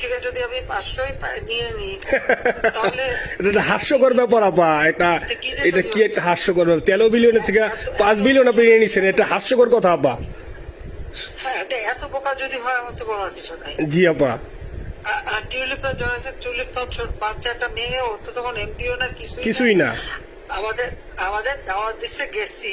থেকে যদি আমি পাঁচশোই নিয়ে নিই তাহলে এটা হাস্যকর ব্যাপার আপা। এটা এটা কি একটা হাস্যকর ব্যাপার? তেরো বিলিয়নের থেকে পাঁচ বিলিয়ন আপনি নিয়ে নিচ্ছেন এটা হাস্যকর কথা আপা। হ্যাঁ এটা এত বোকা যদি হয় আমার তো বলার কিছু নাই। জি আপা। আর টিউলিপটা জড়াইছে টিউলিপ তো বাচ্চা একটা মেয়ে ও তো তখন এমপিও না কিছুই না। কিছুই না। আমাদের আমাদের দাওয়াত দিচ্ছে গেছি।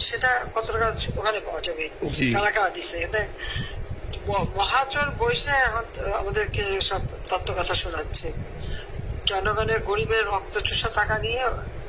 সেটা কত টাকা ওখানে পাওয়া যাবে? কারাকারা কারা কারা দিচ্ছে এতে মহাচর বৈশে এখন আমাদেরকে সব তত্ত্ব কথা শোনাচ্ছে। জনগণের গরিবের রক্ত চুষা টাকা নিয়ে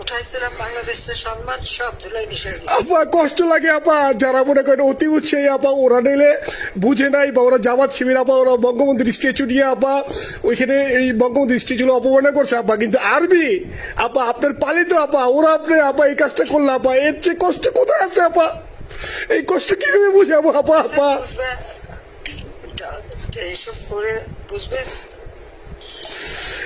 উঠাইছিলাম বাংলাদেশের সম্মান সব ধুলাই মিশে গেছে। আপা কষ্ট লাগে আপা। যারা মনে করেন অতি উৎসাহী আপা ওরা নিলে বুঝে নাই বা ওরা জামাত শিবির আপা ওরা বঙ্গবন্ধুর স্ট্যাচু নিয়ে আপা ওইখানে এই বঙ্গবন্ধুর স্ট্যাচু অপমাননা করছে আপা। কিন্তু আরবি আপা আপনার পালিত আপা ওরা আপনি আপা এই কাজটা করলে আপা এর চেয়ে কষ্ট কোথায় আছে আপা? এই কষ্ট কীভাবে বুঝাবো আপা আপা? এইসব করে বুঝবে?